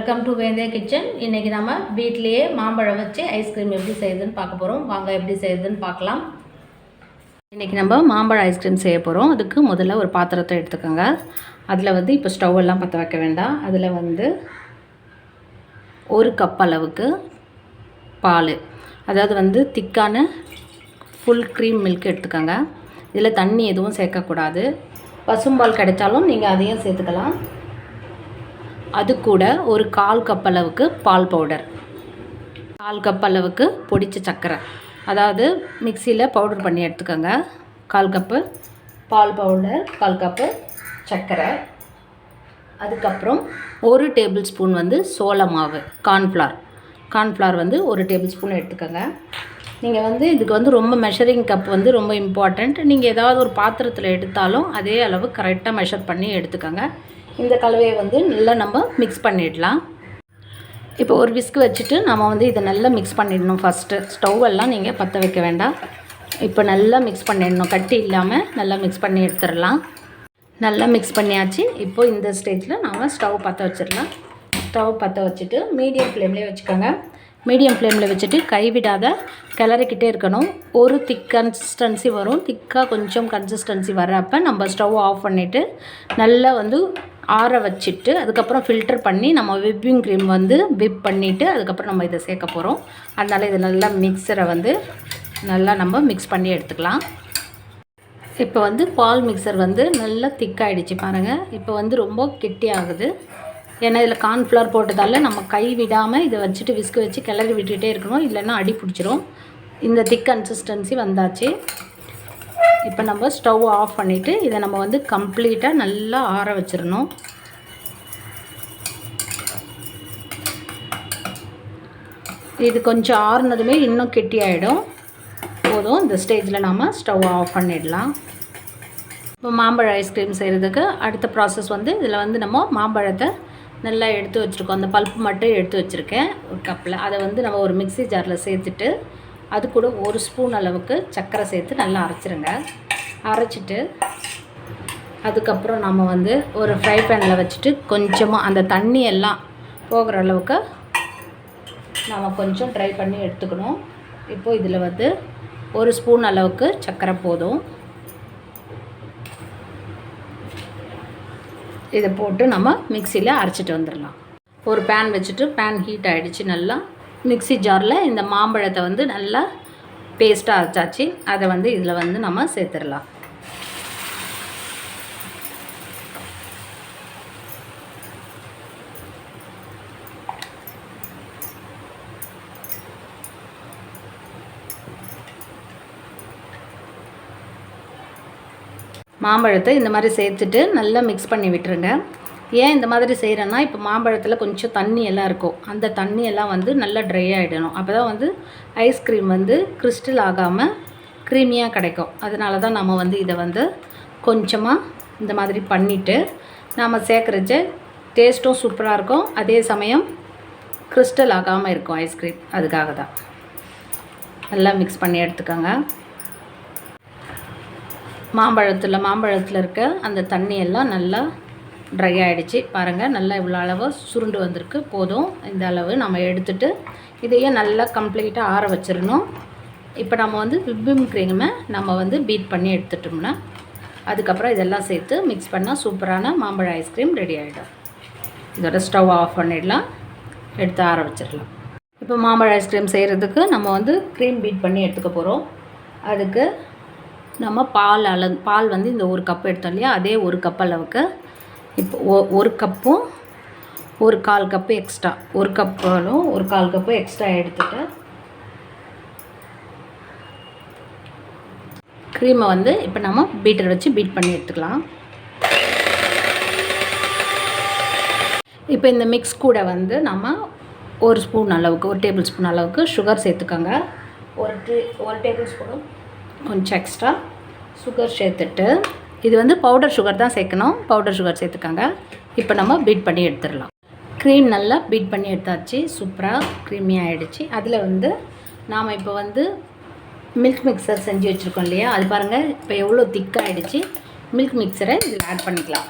Welcome to வேந்தே kitchen இன்றைக்கி நம்ம வீட்லேயே மாம்பழம் வச்சு ஐஸ்கிரீம் எப்படி செய்யுதுன்னு பார்க்க போகிறோம் வாங்க எப்படி செய்யுதுன்னு பார்க்கலாம். இன்றைக்கி நம்ம மாம்பழம் ஐஸ்கிரீம் செய்ய போகிறோம் அதுக்கு முதல்ல ஒரு பாத்திரத்தை எடுத்துக்கோங்க. அதில் வந்து இப்போ ஸ்டவ் எல்லாம் பற்ற வைக்க வேண்டாம். அதில் வந்து ஒரு கப் அளவுக்கு பால். அதாவது வந்து திக்கான ஃபுல் க்ரீம் மில்க் எடுத்துக்கோங்க. இதில் தண்ணி எதுவும் சேர்க்கக்கூடாது. பசும்பால் கிடைச்சாலும் நீங்கள் அதையும் சேர்த்துக்கலாம். அது கூட ஒரு கால் கப் அளவுக்கு பால் பவுடர். கால் கப் அளவுக்கு பொடிச்ச சர்க்கரை அதாவது மிக்சியில் பவுடர் பண்ணி எடுத்துக்கோங்க. கால் கப்பு பால் பவுடர் கால் கப்பு சர்க்கரை அதுக்கப்புறம் ஒரு டேபிள் ஸ்பூன் வந்து சோள மாவு கார்ன்ஃப்ளார் கார்ன்ஃப்ளார் வந்து ஒரு டேபிள் ஸ்பூன் எடுத்துக்கோங்க. நீங்கள் வந்து இதுக்கு வந்து ரொம்ப மெஷரிங் கப் வந்து ரொம்ப இம்பார்ட்டண்ட் நீங்கள் ஏதாவது ஒரு பாத்திரத்தில் எடுத்தாலும் அதே அளவு கரெக்டாக மெஷர் பண்ணி எடுத்துக்கோங்க. இந்த கலவையை வந்து நல்லா நம்ம மிக்ஸ் பண்ணிடலாம். இப்போ ஒரு விஸ்க் வச்சுட்டு நம்ம வந்து இதை நல்லா மிக்ஸ் பண்ணிடணும் ஃபஸ்ட்டு ஸ்டவ் எல்லாம் நீங்கள் பற்ற வைக்க வேண்டாம். இப்போ நல்லா மிக்ஸ் பண்ணிடணும். கட்டி இல்லாமல் நல்லா மிக்ஸ் பண்ணி எடுத்துடலாம். நல்லா மிக்ஸ் பண்ணியாச்சு. இப்போ இந்த ஸ்டேஜில் நாம் ஸ்டவ் பற்ற வச்சிடலாம். ஸ்டவ் பற்ற வச்சுட்டு மீடியம் ஃப்ளேம்லேயே வச்சுக்கோங்க. மீடியம் ஃப்ளேமில் வச்சுட்டு கைவிடாத கிளறிக்கிட்டே இருக்கணும். ஒரு திக் கன்சிஸ்டன்சி வரும். திக்காக கொஞ்சம் கன்சிஸ்டன்சி வர்றப்போ நம்ம ஸ்டவ் ஆஃப் பண்ணிவிட்டு நல்லா வந்து ஆற வச்சுட்டு அதுக்கப்புறம் ஃபில்டர் பண்ணி நம்ம விப்பிங் க்ரீம் வந்து விப் பண்ணிவிட்டு அதுக்கப்புறம் நம்ம இதை சேர்க்க போகிறோம் அதனால் இது நல்லா மிக்சரை வந்து நல்லா நம்ம மிக்ஸ் பண்ணி எடுத்துக்கலாம். இப்போ வந்து பால் மிக்சர் வந்து நல்லா திக்காகிடுச்சு பாருங்கள் இப்போ வந்து ரொம்ப கெட்டியாகுது ஏன்னா இதில் கார்ன்ஃப்ளவர் போட்டதால் நம்ம கை விடாமல் இதை வச்சுட்டு விஸ்கு வச்சு கிளறி விட்டுகிட்டே இருக்கணும் இல்லைன்னா அடி பிடிச்சிரும். இந்த திக் கன்சிஸ்டன்சி வந்தாச்சு. இப்போ நம்ம ஸ்டவ் ஆஃப் பண்ணிவிட்டு இதை நம்ம வந்து கம்ப்ளீட்டாக நல்லா ஆற வச்சிடணும். இது கொஞ்சம் ஆறுனதுமே இன்னும் கெட்டியாயிடும். போதும் இந்த ஸ்டேஜில் நாம் ஸ்டவ் ஆஃப் பண்ணிடலாம். இப்போ மாம்பழ ஐஸ்கிரீம் செய்கிறதுக்கு அடுத்த ப்ராசஸ் வந்து இதில் வந்து நம்ம மாம்பழத்தை நல்லா எடுத்து வச்சுருக்கோம். அந்த பல்ப் மட்டும் எடுத்து வச்சுருக்கேன் ஒரு கப்பில் அதை வந்து நம்ம ஒரு மிக்சி ஜாரில் சேர்த்துட்டு அது கூட ஒரு ஸ்பூன் அளவுக்கு சர்க்கரை சேர்த்து நல்லா அரைச்சிருங்க. அரைச்சிட்டு அதுக்கப்புறம் நம்ம வந்து ஒரு ஃப்ரை பேனில் வச்சுட்டு கொஞ்சமாக அந்த தண்ணி எல்லாம் போகிற அளவுக்கு நம்ம கொஞ்சம் ட்ரை பண்ணி எடுத்துக்கணும். இப்போது இதில் வந்து ஒரு ஸ்பூன் அளவுக்கு சர்க்கரை போதும். இதை போட்டு நம்ம மிக்சியில் அரைச்சிட்டு வந்துடலாம். ஒரு பேன் வச்சுட்டு பேன் ஹீட் ஆகிடுச்சு நல்லா. மிக்ஸி ஜாரில் இந்த மாம்பழத்தை வந்து நல்லா பேஸ்ட்டாக அரைச்சாச்சு அதை வந்து இதில் வந்து நம்ம சேர்த்துடலாம். மாம்பழத்தை இந்த மாதிரி சேர்த்துட்டு நல்லா மிக்ஸ் பண்ணி விட்டுருங்க. ஏன் இந்த மாதிரி செய்கிறேன்னா இப்போ மாம்பழத்தில் கொஞ்சம் தண்ணி எல்லாம் இருக்கும். அந்த தண்ணி எல்லாம் வந்து நல்லா ட்ரை ஆகிடணும் அப்போ தான் வந்து ஐஸ்கிரீம் வந்து கிறிஸ்டல் ஆகாமல் க்ரீமியாக கிடைக்கும். அதனால தான் நம்ம வந்து இதை வந்து கொஞ்சமாக இந்த மாதிரி பண்ணிவிட்டு நாம் சேர்க்குறச்ச டேஸ்ட்டும் சூப்பராக இருக்கும். அதே சமயம் கிறிஸ்டல் ஆகாமல் இருக்கும் ஐஸ்கிரீம் அதுக்காக தான். நல்லா மிக்ஸ் பண்ணி எடுத்துக்கோங்க. மாம்பழத்தில் மாம்பழத்தில் இருக்க அந்த தண்ணியெல்லாம் நல்லா ட்ரை ஆகிடுச்சு பாருங்கள் நல்லா இவ்வளோ அளவு சுருண்டு வந்திருக்கு. போதும். இந்த அளவு நம்ம எடுத்துட்டு இதையே நல்லா கம்ப்ளீட்டாக ஆற வச்சிடணும். இப்போ நம்ம வந்து விப்பிங் க்ரீமை நம்ம வந்து பீட் பண்ணி எடுத்துட்டோம்னா அதுக்கப்புறம் இதெல்லாம் சேர்த்து மிக்ஸ் பண்ணால் சூப்பரான மாம்பழ ஐஸ்கிரீம் ரெடி ஆகிடும் இதோட ஸ்டவ் ஆஃப் பண்ணிடலாம். எடுத்து ஆற வச்சிடலாம். இப்போ மாம்பழ ஐஸ்கிரீம் செய்கிறதுக்கு நம்ம வந்து க்ரீம் பீட் பண்ணி எடுத்துக்க போகிறோம் அதுக்கு நம்ம பால் அள பால் வந்து இந்த ஒரு கப் எடுத்தோம் இல்லையா? அதே ஒரு கப் அளவுக்கு இப்போ ஒ ஒரு கப்பும் ஒரு கால் கப்பு எக்ஸ்ட்ரா ஒரு கப்பாலும் ஒரு கால் கப்பு எக்ஸ்ட்ரா எடுத்துட்டு க்ரீமை வந்து இப்போ நம்ம பீட்டர் வச்சு பீட் பண்ணி எடுத்துக்கலாம். இப்போ இந்த மிக்ஸ் கூட வந்து நம்ம ஒரு ஸ்பூன் அளவுக்கு ஒரு டேபிள் ஸ்பூன் அளவுக்கு சுகர் சேர்த்துக்கோங்க. ஒரு டே ஒரு டேபிள் ஸ்பூனும் கொஞ்சம் எக்ஸ்ட்ரா சுகர் சேர்த்துட்டு இது வந்து பவுடர் சுகர் தான் சேர்க்கணும். பவுடர் சுகர் சேர்த்துக்காங்க. இப்போ நம்ம பீட் பண்ணி எடுத்துடலாம். க்ரீம் நல்லா பீட் பண்ணி எடுத்தாச்சு. சூப்பராக க்ரீமியாக ஆகிடுச்சு அதில் வந்து நாம் இப்போ வந்து மில்க் மிக்சர் செஞ்சு வச்சுருக்கோம் இல்லையா? அது பாருங்கள் இப்போ எவ்வளோ திக்காகிடுச்சு மில்க் மிக்சரை இதில் ஆட் பண்ணிக்கலாம்.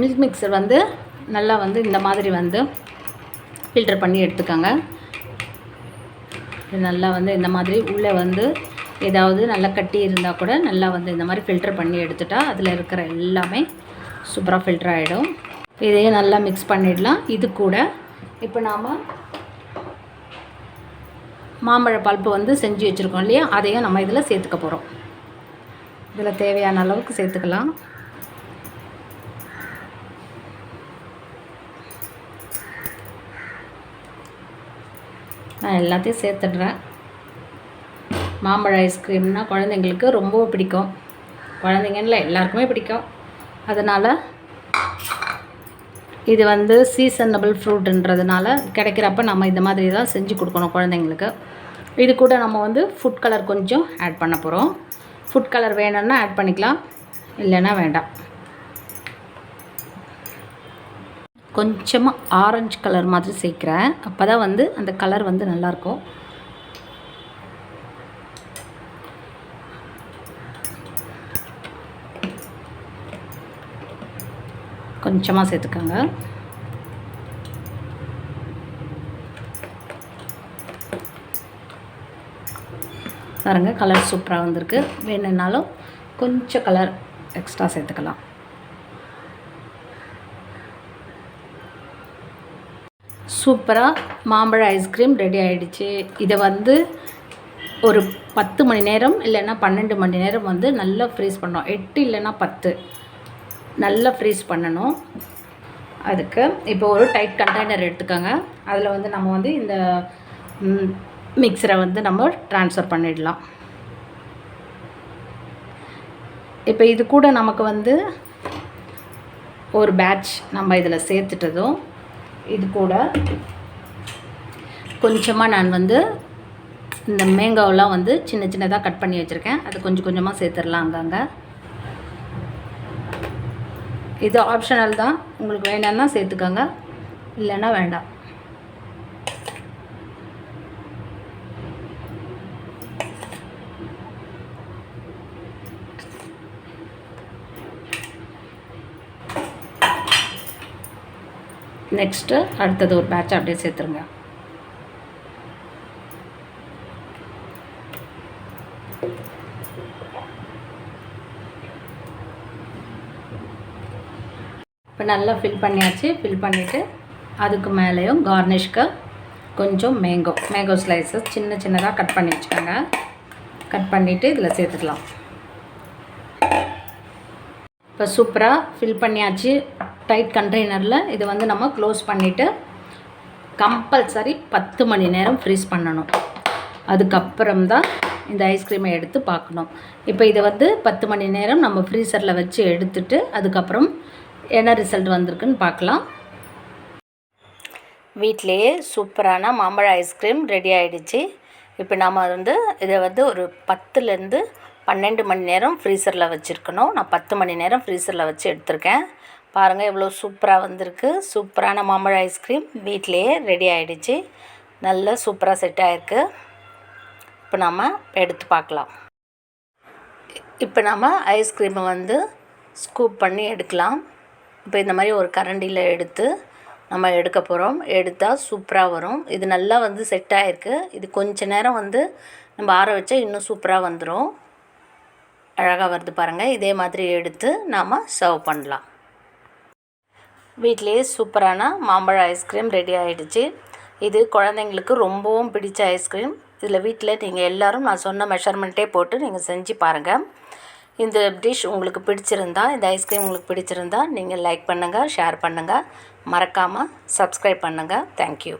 மில்க் மிக்சர் வந்து நல்லா வந்து இந்த மாதிரி வந்து ஃபில்டர் பண்ணி எடுத்துக்கோங்க. நல்லா வந்து இந்த மாதிரி உள்ளே வந்து ஏதாவது நல்லா கட்டி இருந்தால் கூட நல்லா வந்து இந்த மாதிரி ஃபில்டர் பண்ணி எடுத்துட்டா அதில் இருக்கிற எல்லாமே சூப்பராக ஃபில்டர் ஆகிடும் இதையும் நல்லா மிக்ஸ் பண்ணிடலாம். இது கூட இப்போ நாம் மாம்பழ பல்ப்பு வந்து செஞ்சு வச்சுருக்கோம் இல்லையா? அதையும் நம்ம இதில் சேர்த்துக்க போகிறோம் இதில் தேவையான அளவுக்கு சேர்த்துக்கலாம். நான் எல்லாத்தையும் சேர்த்துடுறேன். மாம்பழ ஐஸ்கிரீம்னால் குழந்தைங்களுக்கு ரொம்ப பிடிக்கும். குழந்தைங்கன்னு எல்லாருக்குமே பிடிக்கும். அதனால் இது வந்து சீசனபிள் ஃப்ரூட்டுன்றதுனால கிடைக்கிறப்ப நம்ம இந்த மாதிரி தான் செஞ்சு கொடுக்கணும் குழந்தைங்களுக்கு. இது கூட நம்ம வந்து ஃபுட் கலர் கொஞ்சம் ஆட் பண்ண போகிறோம் ஃபுட் கலர் வேணும்னா ஆட் பண்ணிக்கலாம். இல்லைன்னா வேண்டாம். கொஞ்சமாக ஆரஞ்சு கலர் மாதிரி சேர்க்குறேன். அப்போ தான் வந்து அந்த கலர் வந்து நல்லாயிருக்கும். கொஞ்சமாக சேர்த்துக்கோங்க. பாருங்கள் கலர் சூப்பராக வந்திருக்கு. வேணும்னாலும் கொஞ்சம் கலர் எக்ஸ்ட்ரா சேர்த்துக்கலாம். சூப்பராக மாம்பழ ஐஸ்கிரீம் ரெடி ஆகிடுச்சு இதை வந்து ஒரு பத்து மணி நேரம் இல்லைன்னா பன்னெண்டு மணி நேரம் வந்து நல்லா ஃப்ரீஸ் பண்ணோம் எட்டு இல்லைன்னா பத்து. நல்லா ஃப்ரீஸ் பண்ணணும். அதுக்கு இப்போ ஒரு டைட் கண்டெய்னர் எடுத்துக்கோங்க. அதில் வந்து நம்ம வந்து இந்த மிக்சரை வந்து நம்ம ட்ரான்ஸ்ஃபர் பண்ணிடலாம். இப்போ இது கூட நமக்கு வந்து ஒரு பேட்ச் நம்ம இதில் சேர்த்துட்டதும் இது கூட. கொஞ்சமாக நான் வந்து இந்த மேங்காவெலாம் வந்து சின்ன சின்னதாக கட் பண்ணி வச்சுருக்கேன். அது கொஞ்சம் கொஞ்சமாக சேர்த்துடலாம் அங்கங்கே. இது ஆப்ஷனல் தான். உங்களுக்கு வேணும்னா சேர்த்துக்கோங்க. இல்லைன்னா வேண்டாம். நெக்ஸ்ட்டு அடுத்தது ஒரு பேட்ச் அப்படியே சேர்த்துருங்க. இப்போ நல்லா ஃபில் பண்ணியாச்சு. ஃபில் பண்ணிவிட்டு அதுக்கு மேலேயும் கார்னிஷ்க்கு கொஞ்சம் மேங்கோ மேங்கோ ஸ்லைஸஸ் சின்ன சின்னதாக கட் பண்ணி வச்சுக்கோங்க. கட் பண்ணிவிட்டு இதில் சேர்த்துக்கலாம். இப்போ சூப்பராக ஃபில் பண்ணியாச்சு. டைட் கண்டெய்னரில் இதை வந்து நம்ம க்ளோஸ் பண்ணிவிட்டு கம்பல்சரி பத்து மணி நேரம் ஃப்ரீஸ் பண்ணணும். அதுக்கப்புறம் தான் இந்த ஐஸ்கிரீமை எடுத்து பார்க்கணும். இப்போ இதை வந்து பத்து மணி நேரம் நம்ம ஃப்ரீசரில் வச்சு எடுத்துட்டு அதுக்கப்புறம் என்ன ரிசல்ட் வந்திருக்குன்னு பார்க்கலாம். வீட்டிலையே சூப்பரான மாம்பழ ஐஸ்கிரீம் ரெடி ஆகிடுச்சு இப்போ நம்ம வந்து இதை வந்து ஒரு பத்துலேருந்து பன்னெண்டு மணி நேரம் ஃப்ரீசரில் வச்சுருக்கணும். நான் பத்து மணி நேரம் ஃப்ரீசரில் வச்சு எடுத்திருக்கேன். பாருங்கள் எவ்வளோ சூப்பராக வந்திருக்கு. சூப்பரான மாம்பழ ஐஸ்கிரீம் வீட்டிலையே ரெடி ஆகிடுச்சு நல்ல சூப்பராக செட் ஆகிருக்கு இப்போ நம்ம எடுத்து பார்க்கலாம். இப்போ நம்ம ஐஸ்கிரீமை வந்து ஸ்கூப் பண்ணி எடுக்கலாம். இப்போ இந்த மாதிரி ஒரு கரண்டியில் எடுத்து நம்ம எடுக்க போகிறோம் எடுத்தால் சூப்பராக வரும். இது நல்லா வந்து செட் ஆகிருக்கு இது கொஞ்ச நேரம் வந்து நம்ம ஆற வச்சா இன்னும் சூப்பராக வந்துடும் அழகாக வருது பாருங்கள் இதே மாதிரி எடுத்து நாம் சர்வ் பண்ணலாம். வீட்டிலேயே சூப்பரான மாம்பழ ஐஸ்கிரீம் ரெடி ஆகிடுச்சு இது குழந்தைங்களுக்கு ரொம்பவும் பிடிச்ச ஐஸ்கிரீம் இதில் வீட்டில் நீங்கள் எல்லோரும் நான் சொன்ன மெஷர்மெண்ட்டே போட்டு நீங்கள் செஞ்சு பாருங்கள் இந்த டிஷ் உங்களுக்கு பிடிச்சிருந்தா இந்த ஐஸ்கிரீம் உங்களுக்கு பிடிச்சிருந்தா நீங்கள் லைக் பண்ணுங்கள் ஷேர் பண்ணுங்கள் மறக்காமல் சப்ஸ்கிரைப் பண்ணுங்கள் தேங்க்யூ